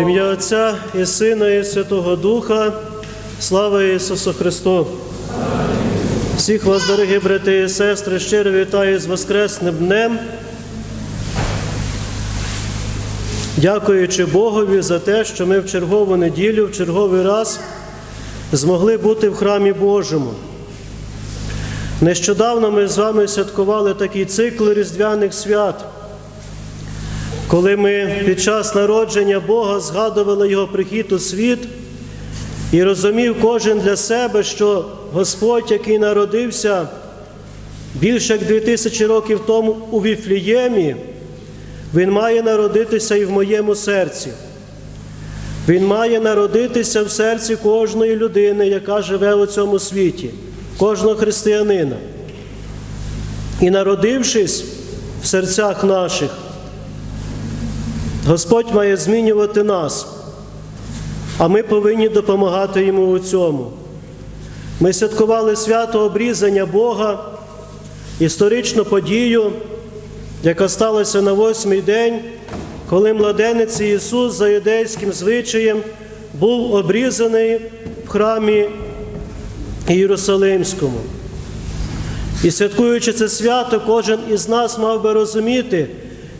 Ім'я Отця і Сина, і Святого Духа, слава Ісусу Христу! Всіх вас, дорогі брати і сестри, щиро вітаю з Воскресним днем. Дякуючи Богові за те, що ми в чергову неділю, в черговий раз змогли бути в храмі Божому. Нещодавно ми з вами святкували такий цикл різдвяних свят коли ми під час народження Бога згадували Його прихід у світ і розумів кожен для себе, що Господь, який народився більше як дві тисячі років тому у Віфліємі, Він має народитися і в моєму серці. Він має народитися в серці кожної людини, яка живе у цьому світі, кожного християнина. І народившись в серцях наших, Господь має змінювати нас, а ми повинні допомагати йому у цьому. Ми святкували свято обрізання Бога, історичну подію, яка сталася на восьмий день, коли младенець Ісус за юдейським звичаєм був обрізаний в храмі Єрусалимському. І святкуючи це свято, кожен із нас мав би розуміти,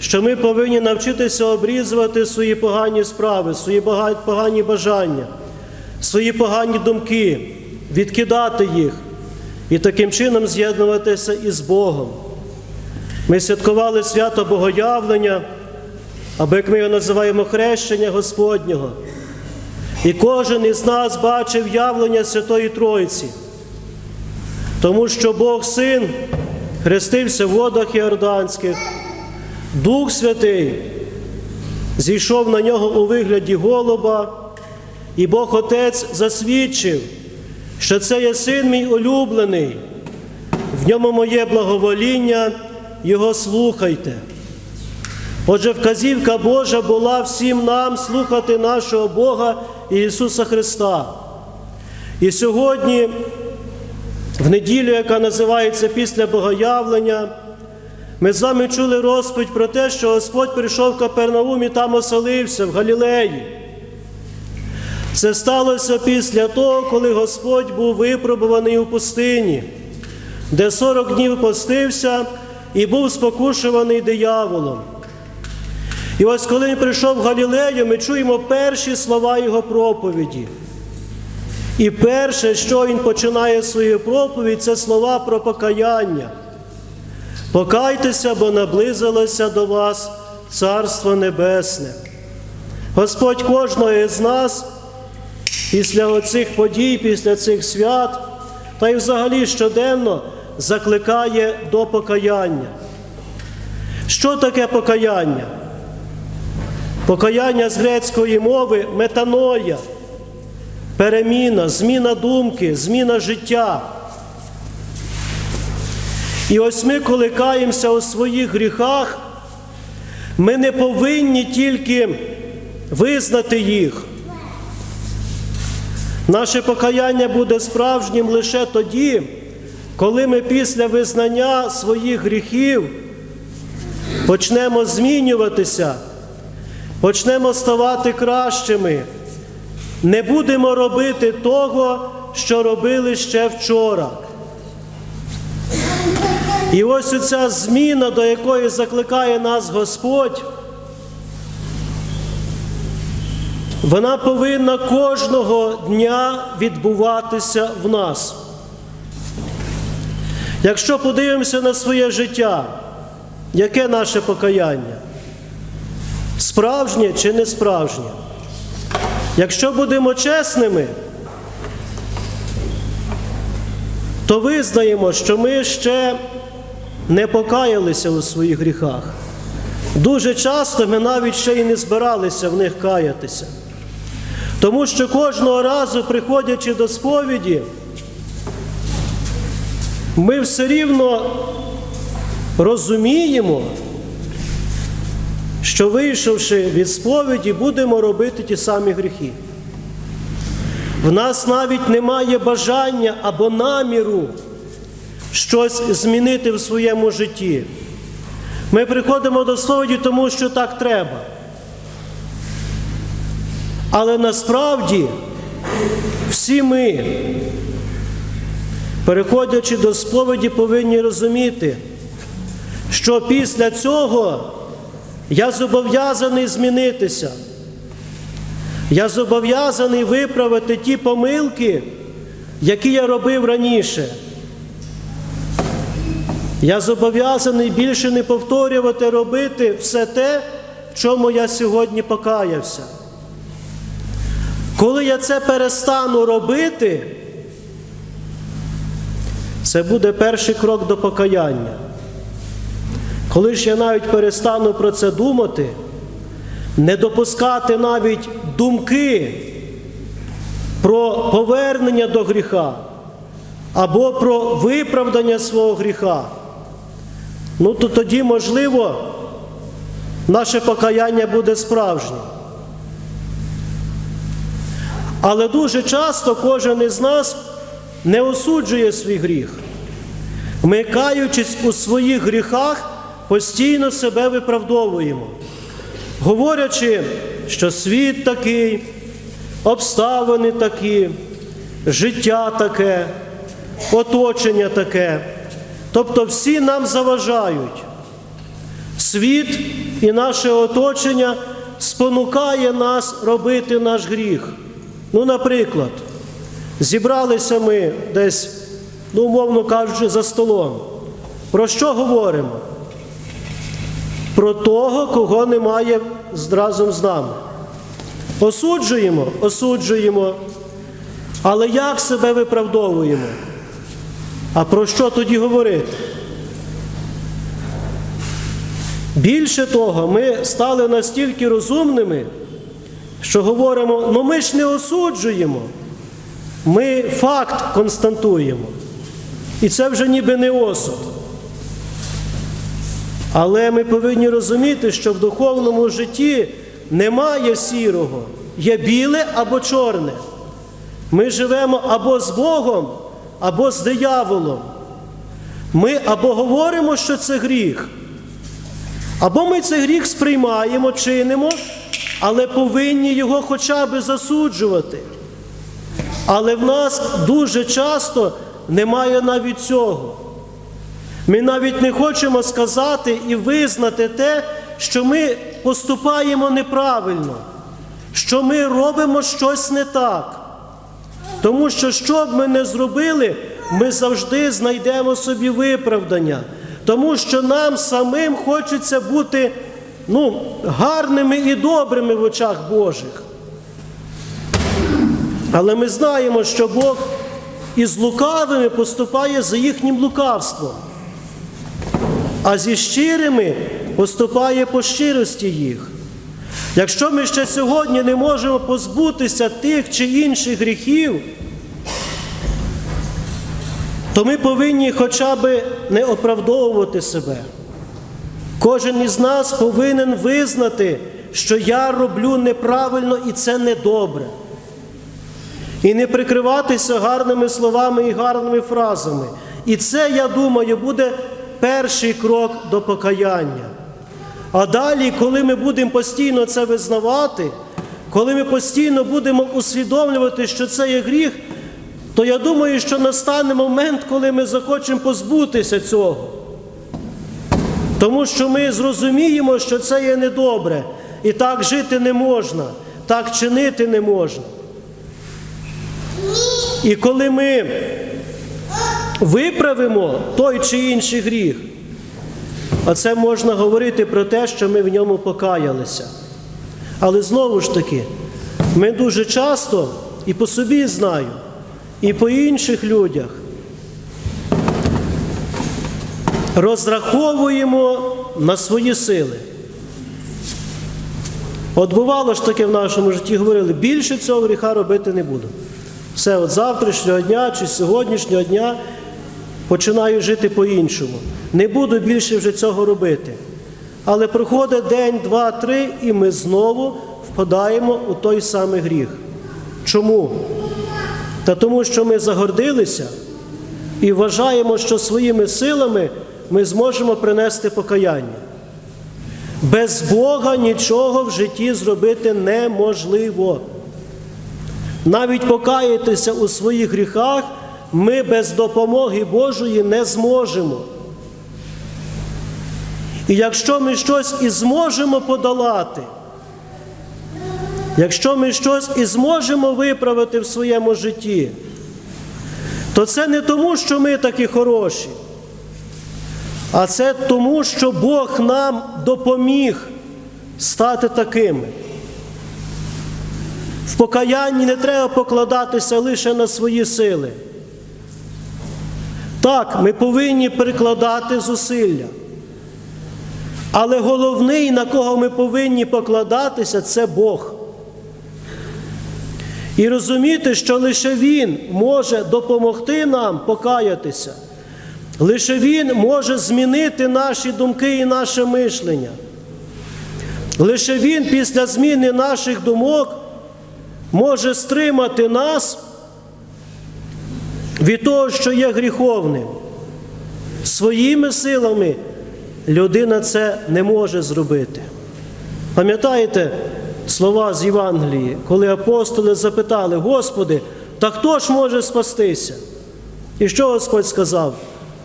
що ми повинні навчитися обрізувати свої погані справи, свої погані бажання, свої погані думки, відкидати їх і таким чином з'єднуватися із Богом. Ми святкували свято Богоявлення, або як ми його називаємо хрещення Господнього. І кожен із нас бачив явлення Святої Тройці, тому що Бог Син хрестився в водах Іорданських. Дух Святий зійшов на нього у вигляді голуба, і Бог Отець засвідчив, що це є син мій улюблений, в ньому моє благовоління, Його слухайте. Отже, вказівка Божа була всім нам слухати нашого Бога Ісуса Христа. І сьогодні, в неділю, яка називається після Богоявлення, ми з вами чули розповідь про те, що Господь прийшов в Капернаум і там оселився в Галілеї. Це сталося після того, коли Господь був випробуваний у пустині, де 40 днів постився і був спокушуваний дияволом. І ось коли він прийшов в Галілею, ми чуємо перші слова Його проповіді. І перше, що він починає свою проповідь, це слова про покаяння. Покайтеся, бо наблизилося до вас Царство Небесне. Господь кожного із нас після оцих подій, після цих свят, та й взагалі щоденно закликає до покаяння. Що таке покаяння? Покаяння з грецької мови метаноя, переміна, зміна думки, зміна життя. І ось ми, коли каємося у своїх гріхах, ми не повинні тільки визнати їх. Наше покаяння буде справжнім лише тоді, коли ми після визнання своїх гріхів почнемо змінюватися, почнемо ставати кращими, не будемо робити того, що робили ще вчора. І ось оця зміна, до якої закликає нас Господь, вона повинна кожного дня відбуватися в нас. Якщо подивимося на своє життя, яке наше покаяння? Справжнє чи не справжнє? Якщо будемо чесними, то визнаємо, що ми ще не покаялися у своїх гріхах. Дуже часто ми навіть ще й не збиралися в них каятися. Тому що кожного разу, приходячи до сповіді, ми все рівно розуміємо, що вийшовши від сповіді, будемо робити ті самі гріхи. В нас навіть немає бажання або наміру щось змінити в своєму житті. Ми приходимо до сповіді, тому що так треба. Але насправді всі ми, переходячи до сповіді, повинні розуміти, що після цього я зобов'язаний змінитися. Я зобов'язаний виправити ті помилки, які я робив раніше. Я зобов'язаний більше не повторювати, робити все те, чому я сьогодні покаявся. Коли я це перестану робити, це буде перший крок до покаяння. Коли ж я навіть перестану про це думати, не допускати навіть думки про повернення до гріха або про виправдання свого гріха, ну то тоді, можливо, наше покаяння буде справжнім. Але дуже часто кожен із нас не осуджує свій гріх. Ми, каючись у своїх гріхах, постійно себе виправдовуємо, говорячи, що світ такий, обставини такі, життя таке, оточення таке. Тобто всі нам заважають. Світ і наше оточення спонукає нас робити наш гріх. Ну, наприклад, зібралися ми десь, ну, умовно кажучи, за столом. Про що говоримо? Про того, кого немає разом з нами. Осуджуємо, осуджуємо. Але як себе виправдовуємо? А про що тоді говорити? Більше того, ми стали настільки розумними, що говоримо, ну ми ж не осуджуємо, ми факт констатуємо. І це вже ніби не осуд. Але ми повинні розуміти, що в духовному житті немає сірого, є біле або чорне. Ми живемо або з Богом, або з дияволом. Ми або говоримо, що це гріх, або ми цей гріх сприймаємо, чинимо, але повинні його хоча б засуджувати. Але в нас дуже часто немає навіть цього. Ми навіть не хочемо сказати і визнати те, що ми поступаємо неправильно, що ми робимо щось не так. Тому що, що б ми не зробили, ми завжди знайдемо собі виправдання. Тому що нам самим хочеться бути ну, гарними і добрими в очах Божих. Але ми знаємо, що Бог із лукавими поступає за їхнім лукавством, а зі щирими поступає по щирості їх. Якщо ми ще сьогодні не можемо позбутися тих чи інших гріхів, то ми повинні хоча б не оправдовувати себе. Кожен із нас повинен визнати, що я роблю неправильно і це недобре. І не прикриватися гарними словами і гарними фразами. І це, я думаю, буде перший крок до покаяння. А далі, коли ми будемо постійно це визнавати, коли ми постійно будемо усвідомлювати, що це є гріх, то я думаю, що настане момент, коли ми захочемо позбутися цього. Тому що ми зрозуміємо, що це є недобре, і так жити не можна, так чинити не можна. І коли ми виправимо той чи інший гріх, оце можна говорити про те, що ми в ньому покаялися. Але знову ж таки, ми дуже часто і по собі знаю, і по інших людях розраховуємо на свої сили. От бувало ж таке в нашому житті, говорили, більше цього гріха робити не буду. Все, от завтрашнього дня чи сьогоднішнього дня починаю жити по-іншому. Не буду більше вже цього робити. Але проходить день, два, три, і ми знову впадаємо у той самий гріх. Чому? Та тому, що ми загордилися і вважаємо, що своїми силами ми зможемо принести покаяння. Без Бога нічого в житті зробити неможливо. Навіть покаятися у своїх гріхах ми без допомоги Божої не зможемо. І якщо ми щось і зможемо подолати, якщо ми щось і зможемо виправити в своєму житті, то це не тому, що ми такі хороші, а це тому, що Бог нам допоміг стати такими. В покаянні не треба покладатися лише на свої сили. Так, ми повинні прикладати зусилля. Але головний, на кого ми повинні покладатися, це Бог. І розуміти, що лише Він може допомогти нам покаятися. Лише Він може змінити наші думки і наше мишлення. Лише Він після зміни наших думок може стримати нас від того, що є гріховним. Своїми силами людина це не може зробити. Пам'ятаєте слова з Євангелії, коли апостоли запитали, Господи, та хто ж може спастися? І що Господь сказав?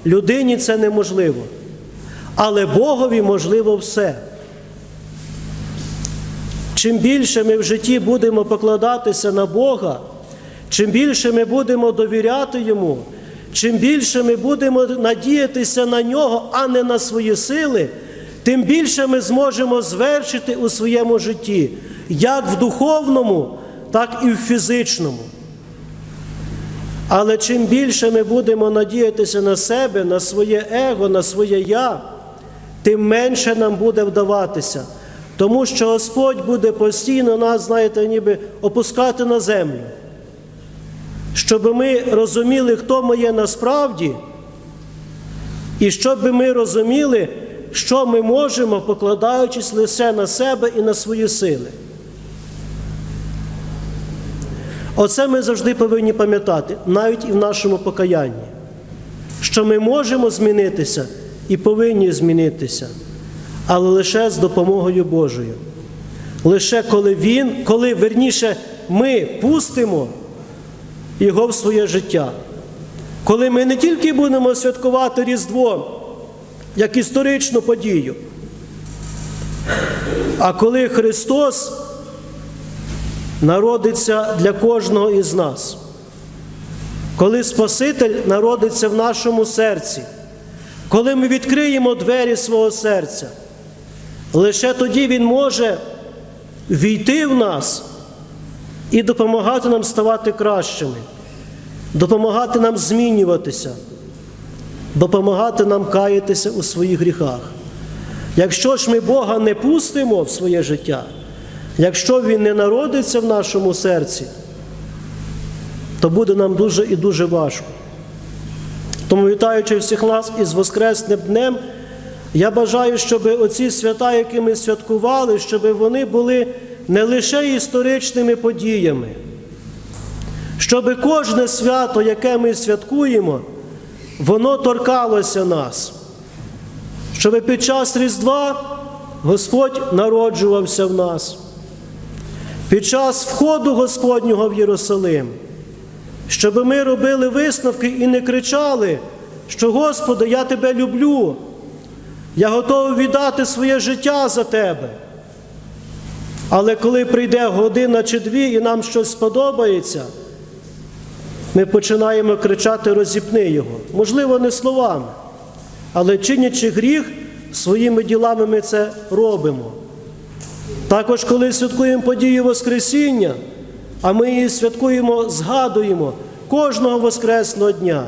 Людині це неможливо, але Богові можливо все. Чим більше ми в житті будемо покладатися на Бога, чим більше ми будемо довіряти Йому, чим більше ми будемо надіятися на нього, а не на свої сили, тим більше ми зможемо звершити у своєму житті, як в духовному, так і в фізичному. Але чим більше ми будемо надіятися на себе, на своє его, на своє я, тим менше нам буде вдаватися. Тому що Господь буде постійно нас, знаєте, ніби опускати на землю. Щоб ми розуміли, хто ми є насправді, і щоб ми розуміли, що ми можемо, покладаючись лише на себе і на свої сили. Оце ми завжди повинні пам'ятати, навіть і в нашому покаянні, що ми можемо змінитися і повинні змінитися, але лише з допомогою Божою. Лише коли Він, коли верніше ми пустимо Його в своє життя. Коли ми не тільки будемо святкувати Різдво як історичну подію, а коли Христос народиться для кожного із нас, коли Спаситель народиться в нашому серці, коли ми відкриємо двері свого серця, лише тоді Він може війти в нас і допомагати нам ставати кращими, допомагати нам змінюватися, допомагати нам каятися у своїх гріхах. Якщо ж ми Бога не пустимо в своє життя, якщо Він не народиться в нашому серці, то буде нам дуже і дуже важко. Тому, вітаючи всіх нас із Воскресним днем, я бажаю, щоб оці свята, які ми святкували, щоб вони були не лише історичними подіями, щоб кожне свято, яке ми святкуємо, воно торкалося нас, щоб під час Різдва Господь народжувався в нас, під час входу Господнього в Єрусалим, щоб ми робили висновки і не кричали, що Господи, я Тебе люблю, я готовий віддати своє життя за Тебе. Але коли прийде година чи дві і нам щось сподобається, ми починаємо кричати розіпни його. Можливо, не словами, але чинячи гріх, своїми ділами ми це робимо. Також, коли святкуємо подію Воскресіння, а ми її святкуємо, згадуємо кожного Воскресного дня,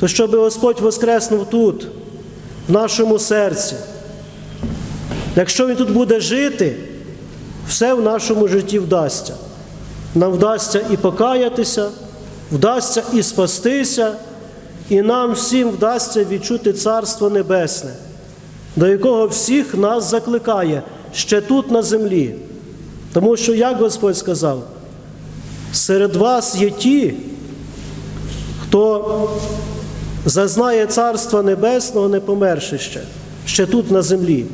то щоб Господь Воскреснув тут, в нашому серці. Якщо Він тут буде жити, все в нашому житті вдасться. Нам вдасться і покаятися, вдасться і спастися, і нам всім вдасться відчути Царство Небесне. до якого всіх нас закликає ще тут на землі. Тому що, як Господь сказав, серед вас є ті, хто зазнає Царства Небесного, не померши ще, ще тут на землі.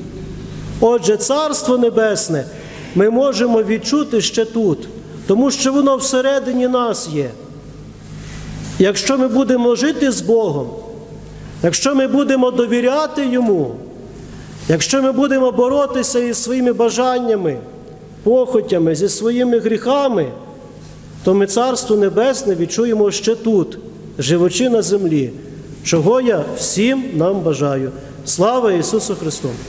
Отже, Царство Небесне ми можемо відчути ще тут, тому що воно всередині нас є. Якщо ми будемо жити з Богом, якщо ми будемо довіряти Йому, якщо ми будемо боротися із своїми бажаннями, похотями, зі своїми гріхами, то ми Царство Небесне відчуємо ще тут, живучи на землі, чого я всім нам бажаю. Слава Ісусу Христу!